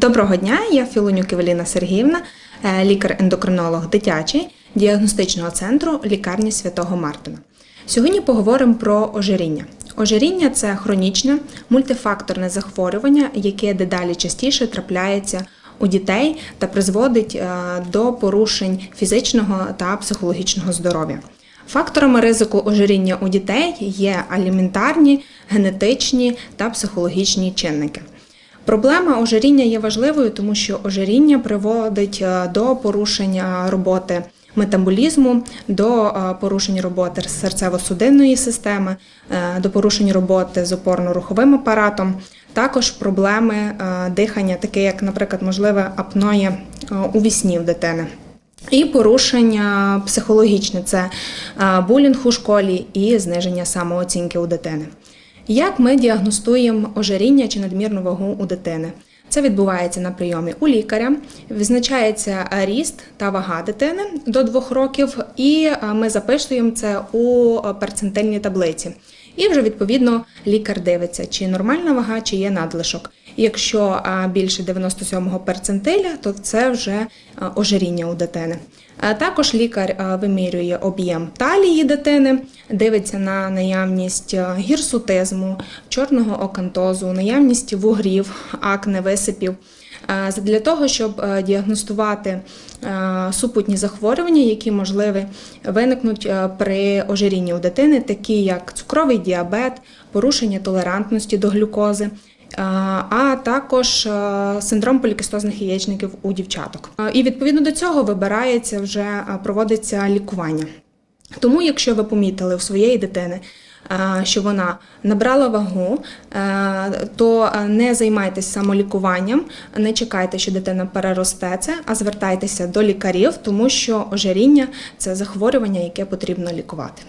Доброго дня, я Філонюк Евеліна Сергіївна, е, лікар-ендокринолог дитячий діагностичного центру лікарні Святого Мартина. Сьогодні поговоримо про ожиріння. Ожиріння це хронічне мультифакторне захворювання, яке дедалі частіше трапляється у дітей та призводить е, до порушень фізичного та психологічного здоров'я. Факторами ризику ожиріння у дітей є аліментарні, генетичні та психологічні чинники. Проблема ожиріння є важливою, тому що ожиріння приводить е, до порушення роботи метаболізму, до е, порушень роботи серцево-судинної системи, е, до порушень роботи з опорно-руховим апаратом, також проблеми дихання, таке як, наприклад, можливе апноє у вісні в дитини. І порушення психологічне це булінг у школі і зниження самооцінки у дитини. Як ми діагностуємо ожиріння чи надмірну вагу у дитини? Це відбувається на прийомі у лікаря, визначається ріст та вага дитини до 2 років, і е, ми записуємо це у перцентильній таблиці. І вже відповідно лікар дивиться, чи нормальна вага, чи є надлишок. Якщо більше 97-го перцентиля, то це вже ожиріння у дитини. Також лікар вимірює об'єм талії дитини, дивиться на наявність гірсутизму, чорного окантозу, наявність вугрів, акне, висипів. А, Для того, щоб діагностувати супутні захворювання, які можливі виникнуть при ожирінні у дитини, такі як цукровий діабет, порушення толерантності до глюкози. а, також синдром полікистозних яєчників у дівчаток. І відповідно до цього вибирається вже проводиться лікування. Тому, якщо ви помітили у своєї дитини, е, що вона набрала вагу, е, то е, не займайтеся самолікуванням, не чекайте, що дитина переросте це, а звертайтеся до лікарів, тому що ожиріння це захворювання, яке потрібно лікувати.